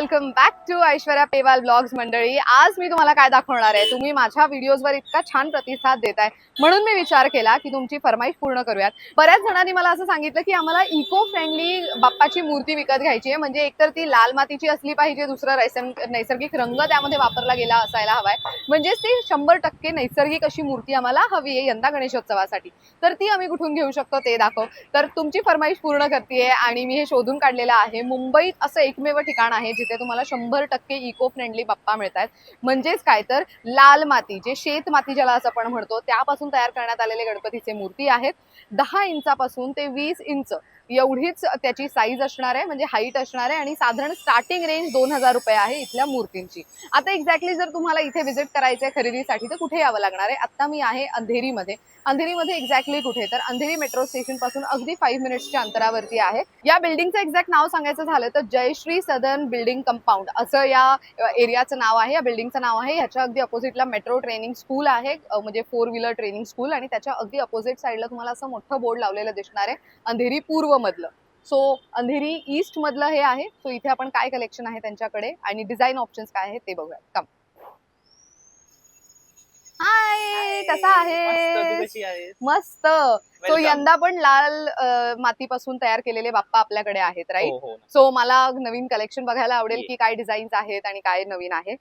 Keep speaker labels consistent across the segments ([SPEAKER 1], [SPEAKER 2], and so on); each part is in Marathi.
[SPEAKER 1] Welcome back to Aishwarya Pewal blogs मंडळी. आज मी तुम्हाला काय दाखवणार आहे? तुम्ही माझ्या व्हिडिओजवर इतका छान प्रतिसाद देताय. म्हणून मी विचार केला की तुमची फरमाईश पूर्ण करूयात. बऱ्याच जणांनी मला असं सांगितलं की आम्हाला इको फ्रेंडली बाप्पाची मूर्ती विकत घ्यायची आहे. म्हणजे एकतर ती लाल मातीची असली पाहिजे दुसरं नैसर्गिक रंग त्यामध्ये वापरला गेला असायला हवाय. म्हणजेच ती शंभर टक्के नैसर्गिक अशी मूर्ती आम्हाला हवी आहे यंदा गणेशोत्सवासाठी. तर ती आम्ही कुठून घेऊ शकतो ते दाखव. तर तुमची फरमाईश पूर्ण करते आणि मी हे शोधून काढलेलं आहे. मुंबईत असं एकमेव ठिकाण आहे जिथे तुम्हाला शंभर टक्के इको फ्रेंडली बाप्पा मिळतात म्हणजेच काय तर लाल माती जे शेत माती ज्याला असं आपण म्हणतो त्यापासून तयार करण्यात आलेले गणपतीचे मूर्ती आहेत. दहा इंचापासून ते वीस इंच एवढीच त्याची साईज असणार आहे म्हणजे हाईट असणार आहे आणि साधारण स्टार्टिंग रेंज दोन हजार रुपये आहे इथल्या मूर्तींची. आता एक्झॅक्टली जर तुम्हाला इथे व्हिजिट करायचं आहे खरेदीसाठी तर कुठे यावं लागणार आहे? आता मी आहे अंधेरीमध्ये. अंधेरीमध्ये एक्झॅक्टली कुठे? तर अंधेरी मेट्रो स्टेशनपासून अगदी फाईव्ह मिनिट्सच्या अंतरावरती आहे. या बिल्डिंगचं एक्झॅक्ट नाव सांगायचं झालं तर जयश्री सदर्न बिल्डिंग कंपाऊंड असं या एरियाचं नाव आहे. या बिल्डिंगचं नाव आहे. ह्याच्या अगदी अपोजिटला मेट्रो ट्रेनिंग स्कूल आहे. म्हणजे फोर व्हीलर ट्रेनिंग स्कूल आणि त्याच्या अगदी अपोजिट साईडला तुम्हाला असं मोठं बोर्ड लावलेलं दिसणार आहे. अंधेरी पूर्व मधलं सो अंधेरी ईस्ट मधलं हे आहे. सो इथे आपण काय कलेक्शन आहे त्यांच्याकडे? आणि डिझाईन ऑप्शन्स काय आहे ते बघूया कम हाय कसा
[SPEAKER 2] मस्त,
[SPEAKER 1] आहे? मस्त सो. यंदा पण लाल मातीपासून तयार केलेले बाप्पा आपल्याकडे आहेत राईट
[SPEAKER 2] हो, हो.
[SPEAKER 1] सो मला नवीन कलेक्शन बघायला आवडेल. की काय डिझाईन्स आहेत आणि काय नवीन आहे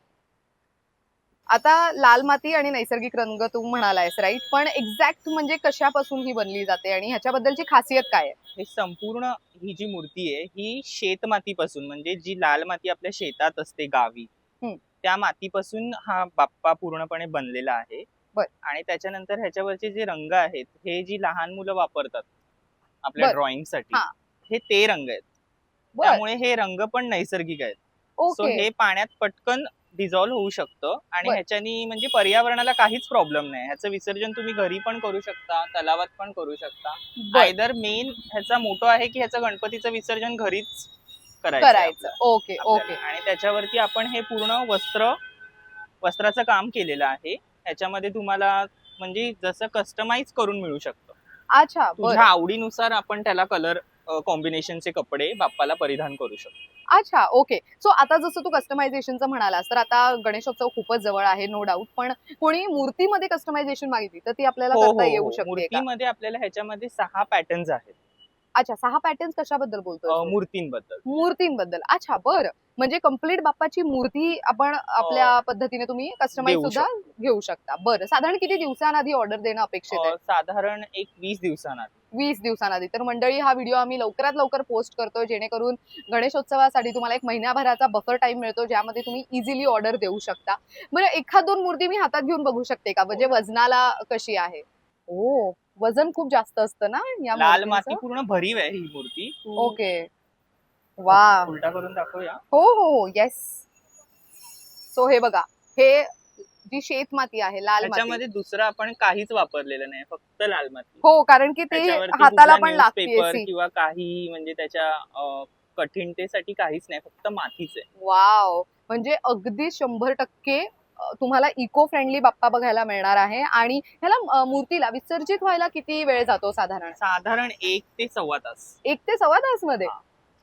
[SPEAKER 1] आता लाल माती आणि नैसर्गिक रंग तू म्हणालायस राईट पण एक्झॅक्ट म्हणजे कशापासून ही बनली जाते आणि ह्याच्याबद्दलची खासियत काय आहे
[SPEAKER 2] हे संपूर्ण ही जी मूर्ती आहे ही शेतमातीपासून म्हणजे जी लाल माती आपल्या शेतात असते गावी. त्या मातीपासून हा बाप्पा पूर्णपणे बनलेला आहे. आणि त्याच्यानंतर ह्याच्यावरचे जे रंग आहेत हे जी लहान मुलं वापरतात आपल्या
[SPEAKER 1] बर.
[SPEAKER 2] ड्रॉइंगसाठी
[SPEAKER 1] हा.
[SPEAKER 2] हे ते रंग आहेत
[SPEAKER 1] बर
[SPEAKER 2] त्यामुळे हे रंग पण नैसर्गिक आहेत सो
[SPEAKER 1] ओके
[SPEAKER 2] हे पाण्यात पटकन डिझॉल्व्ह होऊ शकतं आणि
[SPEAKER 1] बर.
[SPEAKER 2] ह्याच्यानी म्हणजे पर्यावरणाला काहीच प्रॉब्लेम नाही ह्याचं विसर्जन तुम्ही घरी पण करू शकता तलावात पण करू शकता
[SPEAKER 1] बर.
[SPEAKER 2] आयदर मेन ह्याचा मोठो आहे की ह्याचं गणपतीचं विसर्जन घरीच करायचं
[SPEAKER 1] ओके
[SPEAKER 2] आपल्याला.
[SPEAKER 1] ओके.
[SPEAKER 2] आणि त्याच्यावरती आपण हे पूर्ण वस्त्र वस्त्राचं काम केलेलं आहे. ह्याच्यामध्ये तुम्हाला म्हणजे जसं कस्टमाइज करून मिळू शकतं.
[SPEAKER 1] अच्छा
[SPEAKER 2] तुझ्या
[SPEAKER 1] बरं.
[SPEAKER 2] आवडीनुसार आपण त्याला कलर कॉम्बिनेशनचे कपडे बाप्पाला परिधान करू शकतो.
[SPEAKER 1] अच्छा ओके. सो आता जसं तू कस्टमायझेशनचं म्हणालास तर आता गणेशोत्सव खूपच जवळ आहे नो डाऊट पण कोणी मूर्तीमध्ये कस्टमायझेशन मागितली तर ती आपल्याला
[SPEAKER 2] हो,
[SPEAKER 1] करता
[SPEAKER 2] हो,
[SPEAKER 1] येऊ
[SPEAKER 2] हो.
[SPEAKER 1] शकते का?
[SPEAKER 2] मूर्तीमध्ये आपल्याला ह्याच्यामध्ये सहा पॅटर्न्स आहेत.
[SPEAKER 1] अच्छा सहा पॅटर्न्स कशाबद्दल बोलतोय
[SPEAKER 2] अ,
[SPEAKER 1] तू?
[SPEAKER 2] मूर्तींबद्दल.
[SPEAKER 1] मूर्तींबद्दल. अच्छा बरं. म्हणजे कंप्लीट बाप्पाची मूर्ती आपण आपल्या पद्धतीने तुम्ही कस्टमाइज सुद्धा घेऊ शकता. बरं साधारण किती दिवसांआधी ऑर्डर देणं अपेक्षित आहे?
[SPEAKER 2] साधारण एक वीस दिवसांआधी.
[SPEAKER 1] वीस दिवसांआधी. तर मंडळी हा व्हिडिओ आम्ही लवकरात लवकर पोस्ट करतोय जेणेकरून गणेशोत्सवासाठी तुम्हाला एक महिन्याभराचा बफर टाइम मिळतो ज्यामध्ये तुम्ही इझिली ऑर्डर देऊ शकता. बरं एखाद दोन मूर्ती मी हातात घेऊन बघू शकते का? म्हणजे वजनाला कशी आहे? ओ वजन खूप जास्त असतं ना या
[SPEAKER 2] लाल
[SPEAKER 1] मूर्तींचं?
[SPEAKER 2] माती पूर्ण भरीव आहे ही मूर्ती. तू
[SPEAKER 1] ओके. वा.
[SPEAKER 2] उलटा करून दाखवूया.
[SPEAKER 1] हो हो हो. येस सो हे बघा. हे जी शेत माती आहे लाल माती.
[SPEAKER 2] त्याच्यामध्ये दुसरं आपण काहीच वापरलेलं नाही फक्त लाल माती.
[SPEAKER 1] हो कारण की ते
[SPEAKER 2] त्याच्यावरती
[SPEAKER 1] हाताला
[SPEAKER 2] कुठला
[SPEAKER 1] पण लागते
[SPEAKER 2] newspaper किंवा काही म्हणजे त्याच्या अ, कठीणतेसाठी काहीच नाही फक्त मातीच आहे.
[SPEAKER 1] वाव म्हणजे अगदी शंभर टक्के तुम्हाला इको फ्रेंडली बाप्पा बघायला मिळणार आहे आणि ह्याला मूर्तीला विसर्जित व्हायला किती वेळ जातो साधारण?
[SPEAKER 2] साधारण एक ते सव्वा तास.
[SPEAKER 1] एक ते सव्वा
[SPEAKER 2] तासमध्ये.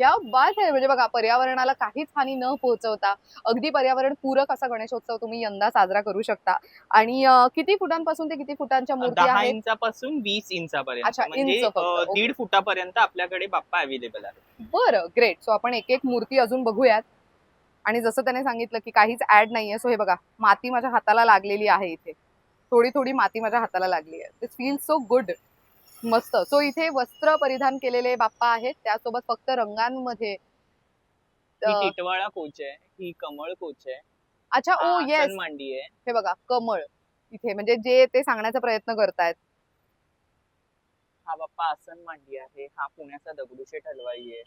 [SPEAKER 1] क्या बात आहे म्हणजे बघा पर्यावरणाला काहीच हानी न पोहोचवता अगदी पर्यावरण पूरक असा गणेशोत्सव तुम्ही यंदा साजरा करू शकता. आणि किती फुटांपासून ते किती फुटांच्या मूर्ती आहेत?
[SPEAKER 2] इंचापासून वीस इंचापर्यंत.
[SPEAKER 1] अच्छा,
[SPEAKER 2] म्हणजे
[SPEAKER 1] इंच.
[SPEAKER 2] दीड फुटापर्यंत आपल्याकडे बाप्पा अवेलेबल आहे
[SPEAKER 1] बरं ग्रेट सो आपण एक एक मूर्ती अजून बघूयात. आणि जसं त्याने सांगितलं की काहीच ऍड नाहीये सो हे बघा माती माझ्या हाताला लागलेली आहे इथे. थोडी थोडी माती माझ्या हाताला लागली आहे. दिस फील सो गुड मस्त. सो इथे वस्त्र परिधान केलेले बाप्पा आहेत. त्यासोबत फक्त रंगांमध्ये
[SPEAKER 2] टिटवाळा कोच आहे. ही कमळ कोच आहे.
[SPEAKER 1] अच्छा ओ येस
[SPEAKER 2] मांडी आहे.
[SPEAKER 1] हे बघा कमळ इथे. म्हणजे जे ते सांगण्याचा प्रयत्न करतायत.
[SPEAKER 2] हा बाप्पा आसन मांडी आहे. हा पुण्याचा दगडूशेठ हलवाई आहे.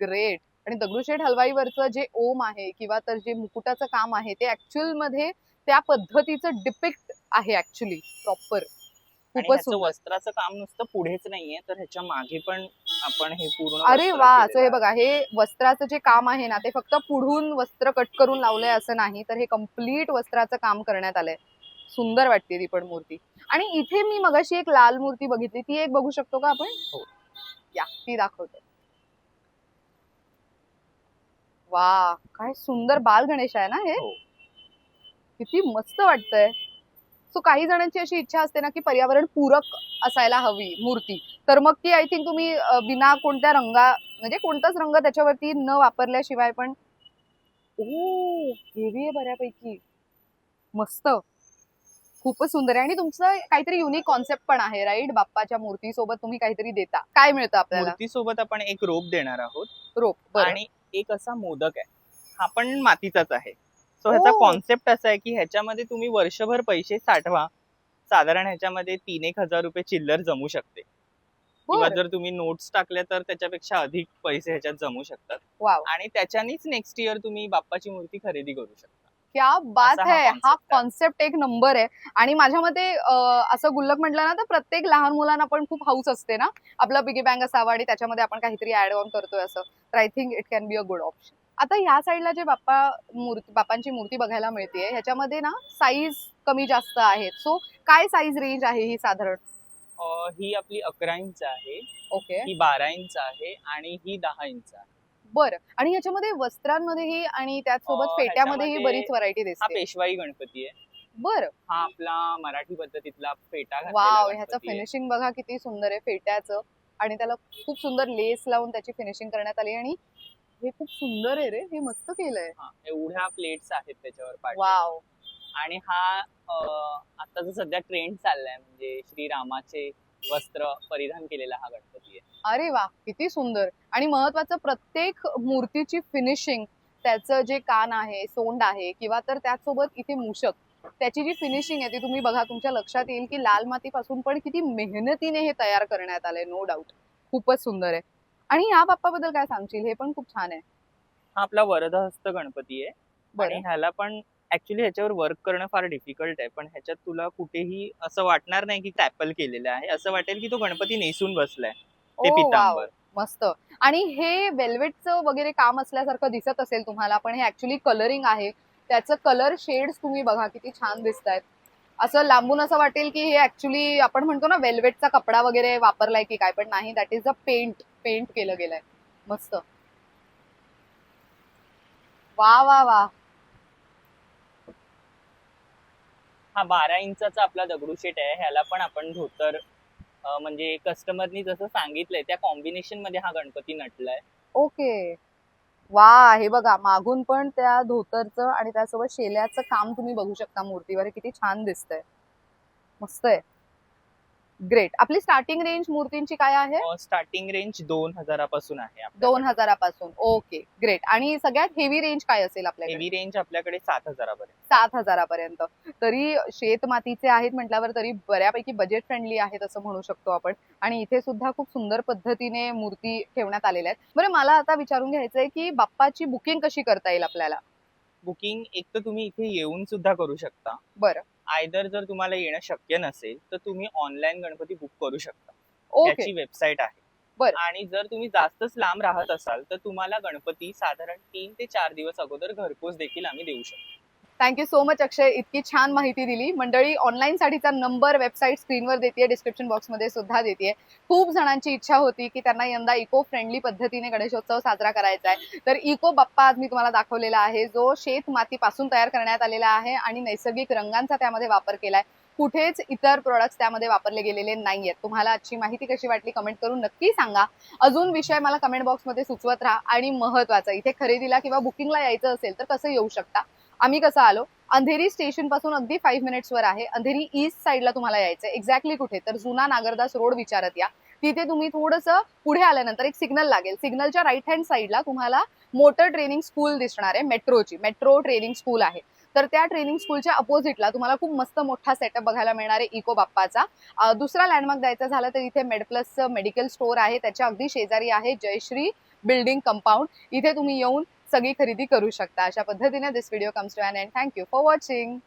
[SPEAKER 1] ग्रेट आणि दगडूशेठ हलवाईवरचं जे ओम आहे किंवा तर जे मुकुटाचं काम आहे ते ऍक्च्युअलमध्ये त्या पद्धतीचं डिपिक्ट आहे ऍक्च्युली प्रॉपर खूपच
[SPEAKER 2] वस्त्राचं काम नुसतं पुढेच नाहीये तर ह्याच्या मागे पण आपण हे पूर्ण
[SPEAKER 1] अरे वा!
[SPEAKER 2] केलेलं
[SPEAKER 1] सो हे. बघा हे वस्त्राचं जे काम आहे ना ते फक्त पुढून वस्त्र कट करून लावलंय असं नाही तर हे कंप्लीट वस्त्राचं काम करण्यात आलंय. सुंदर वाटते ती पण मूर्ती. आणि इथे मी मगाशी एक लाल मूर्ती बघितली ती एक बघू शकतो का आपण?
[SPEAKER 2] हो.
[SPEAKER 1] या ती दाखवते. वा काय सुंदर बाल गणेश आहे ना हे?
[SPEAKER 2] हो.
[SPEAKER 1] किती मस्त वाटतंय. सो काही जणांची अशी इच्छा असते ना की पर्यावरण पूरक असायला हवी मूर्ती. तर मग ती आय थिंक तुम्ही अ, बिना कोणत्या रंगा म्हणजे कोणताच रंग त्याच्यावरती न वापरल्याशिवाय पण ओ हेवी आहे बऱ्यापैकी. मस्त. खूपच सुंदर आहे. आणि तुमचं काहीतरी युनिक कॉन्सेप्ट पण आहे राईट बाप्पाच्या मूर्ती सोबत तुम्ही काहीतरी देता. काय मिळतं आपल्याला?
[SPEAKER 2] मूर्ती सोबत आपण एक रोप देणार आहोत.
[SPEAKER 1] रोप बरं.
[SPEAKER 2] आणि एक असा मोदक आहे. हा पण मातीचाच आहे. सो ह्याचा
[SPEAKER 1] ओ.
[SPEAKER 2] कॉन्सेप्ट असा आहे की ह्याच्यामध्ये तुम्ही वर्षभर पैसे साठवा. साधारण ह्याच्यामध्ये तीन एक हजार रुपये चिल्लर जमू शकते. किंवा
[SPEAKER 1] बरं.
[SPEAKER 2] जर तुम्ही नोट्स टाकल्या तर त्याच्यापेक्षा अधिक पैसे ह्याच्यात जमू शकतात.
[SPEAKER 1] वाव
[SPEAKER 2] आणि त्याच्यानीच नेक्स्ट इयर तुम्ही बाप्पाची मूर्ती खरेदी करू शकता.
[SPEAKER 1] क्या बात
[SPEAKER 2] हा!
[SPEAKER 1] आहे हा
[SPEAKER 2] आहे.
[SPEAKER 1] कॉन्सेप्ट एक नंबर आहे. आणि माझ्या मते असं गुल्लक म्हटलं ना तर प्रत्येक लहान मुलांना पण खूप हाऊस असते ना. आपला पिगी बँक असावा आणि त्याच्यामध्ये आपण काहीतरी ऍड ऑन करतोय असं. तर I think it can be a good option आता ह्या साईडला जे बाप्पा मूर्ती बाप्पांची मूर्ती बघायला मिळते ह्याच्यामध्ये ना साईज कमी जास्त आहेत. सो काय साईज रेंज आहे ही साधारण?
[SPEAKER 2] ही आपली अकरा इंच आहे.
[SPEAKER 1] ओके
[SPEAKER 2] ही बारा इंच आहे आणि ही दहा इंच आहे.
[SPEAKER 1] बरं. आणि ह्याच्यामध्ये वस्त्रांमध्येही आणि त्याचसोबत
[SPEAKER 2] अं,
[SPEAKER 1] फेट्यामध्येही बरीच व्हरायटी
[SPEAKER 2] हा
[SPEAKER 1] दिसते.
[SPEAKER 2] पेशवाई गणपती आहे.
[SPEAKER 1] बरं.
[SPEAKER 2] हा आपला मराठी पद्धतीतला फेटा घातलेला
[SPEAKER 1] वाव ह्याचं
[SPEAKER 2] गणपती आहे.
[SPEAKER 1] फिनिशिंग बघा किती सुंदर आहे फेट्याचं. आणि त्याला खूप सुंदर लेस लावून त्याची फिनिशिंग करण्यात आली. आणि हे खूप सुंदर आहे रे हे मस्त केलंय.
[SPEAKER 2] हा, एवढ्या प्लेट्स आहेत त्याच्यावर पाठी
[SPEAKER 1] वाव.
[SPEAKER 2] आणि हा अं, आता जो सध्या ट्रेंड चाललाय. म्हणजे श्रीरामाचे वस्त्र परिधान केलेला हा गणपती.
[SPEAKER 1] अरे वा किती सुंदर. आणि महत्वाचं प्रत्येक मूर्तीची फिनिशिंग त्याचं जे कान आहे सोंड आहे किंवा तर त्याचसोबत इथे मूषक त्याची जी फिनिशिंग आहे ती तुम्ही बघा तुमच्या लक्षात येईल की लाल मातीपासून पण किती मेहनतीने हे तयार करण्यात आलंय नो डाऊट खूपच सुंदर आहे. आणि या बाप्पाबद्दल काय सांगशील? हे पण खूप छान आहे.
[SPEAKER 2] हा आपला वरदहस्त गणपती आहे. आणि ह्याला पण ऍक्च्युली ह्याच्यावर वर्क करणं फार डिफिकल्ट आहे. पण ह्याच्यात तुला कुठेही असं वाटणार नाही की टॅपल केलेलं आहे. असं वाटेल की तो गणपती नेसून बसलाय. ते
[SPEAKER 1] ओ, वाव.
[SPEAKER 2] पितांबर.
[SPEAKER 1] मस्त. आणि हे वेल्वेटचं वगैरे काम असल्यासारखं दिसत असेल तुम्हाला पण हे ऍक्च्युली कलरिंग आहे. त्याचं कलर शेड्स तुम्ही बघा किती छान दिसत आहेत असं लांबून असं वाटेल की हे ऍक्च्युली आपण म्हणतो ना वेल्वेटचा कपडा वगैरे वापरलाय की काय पण नाही that is a paint paint केलं गेलंय. मस्त. वा वा वा.
[SPEAKER 2] हा बारा इंचाचा आपला दगडूशेठ आहे ह्याला पण आपण धोतर म्हणजे कस्टमरनी जसं सांगितलंय त्या कॉम्बिनेशनमध्ये हा गणपती नटलाय.
[SPEAKER 1] ओके. वा हे बघा मागून पण त्या धोतरचं आणि त्यासोबत शेल्याचं काम तुम्ही बघू शकता मूर्तीवर. किती छान दिसतंय. मस्त आहे. ग्रेट आपली स्टार्टिंग रेंज मूर्तींची काय आहे?
[SPEAKER 2] स्टार्टिंग रेंज दोन हजारापासून आहे
[SPEAKER 1] दोन हजारापासून ओके ग्रेट आणि सगळ्यात हेवी रेंज काय असेल आपल्याकडे?
[SPEAKER 2] हेवी रेंज आपल्याकडे सात हजारापर्यंत
[SPEAKER 1] सात हजारापर्यंत तरी शेत मातीचे आहेत म्हटल्यावर तरी बऱ्यापैकी बजेट फ्रेंडली आहेत असं म्हणू शकतो आपण. आणि इथे सुद्धा खूप सुंदर पद्धतीने मूर्ती ठेवण्यात आलेल्या आहेत. बरं मला आता विचारून घ्यायचंय की बाप्पाची बुकिंग कशी करता येईल आपल्याला?
[SPEAKER 2] बुकिंग एक तर तुम्ही इथे येऊन सुद्धा करू शकता.
[SPEAKER 1] बरं.
[SPEAKER 2] आयदर जर तुम्हाला येणं शक्य नसेल तर तुम्ही ऑनलाईन गणपती बुक करू शकता. त्याची वेबसाईट आहे. आणि जर तुम्ही जास्तच लांब राहत असाल तर तुम्हाला गणपती साधारण तीन ते चार दिवस अगोदर घरपोच देखील आम्ही देऊ शकतो.
[SPEAKER 1] थँक्यू सो मच अक्षय इतकी छान माहिती दिली. मंडळी ऑनलाईन साठीचा नंबर वेबसाईट स्क्रीनवर देते डिस्क्रिप्शन बॉक्समध्ये सुद्धा देते खूप जणांची इच्छा होती की त्यांना यंदा इको फ्रेंडली पद्धतीने गणेशोत्सव साजरा करायचा आहे. तर इको बाप्पा आज मी तुम्हाला दाखवलेला आहे. जो शेत मातीपासून तयार करण्यात आलेला आहे आणि नैसर्गिक रंगांचा त्यामध्ये वापर केलाय. कुठेच इतर प्रोडक्ट्स त्यामध्ये वापरले गेलेले नाहीयेत. तुम्हाला आजची माहिती कशी वाटली कमेंट करून नक्की सांगा. अजून विषय मला कमेंट बॉक्समध्ये सुचवत राहा आणि महत्वाचं इथे खरेदीला किंवा बुकिंगला यायचं असेल तर कसं येऊ शकता? आम्ही कसं आलो? अंधेरी स्टेशनपासून अगदी फाईव्ह मिनिट्स वर आहे. अंधेरी ईस्ट साईडला तुम्हाला यायचं एक्झॅक्टली कुठे? तर जुना नागरदास रोड विचारत या. तिथे तुम्ही थोडंसं पुढे आल्यानंतर एक सिग्नल लागेल. सिग्नलच्या राईट हँड साईडला तुम्हाला मोटर ट्रेनिंग स्कूल दिसणार आहे मेट्रोची मेट्रो ट्रेनिंग स्कूल आहे. तर त्या ट्रेनिंग स्कूलच्या अपोजिटला तुम्हाला खूप मस्त मोठा सेटअप बघायला मिळणार आहे इको बाप्पाचा दुसरा लँडमार्क द्यायचा झाला तर इथे मेडप्लसचं मेडिकल स्टोअर आहे. त्याच्या अगदी शेजारी आहे जयश्री बिल्डिंग कंपाऊंड इथे तुम्ही येऊन सगळी खरेदी करू शकता. अशा पद्धतीने this video comes to and thank you for watching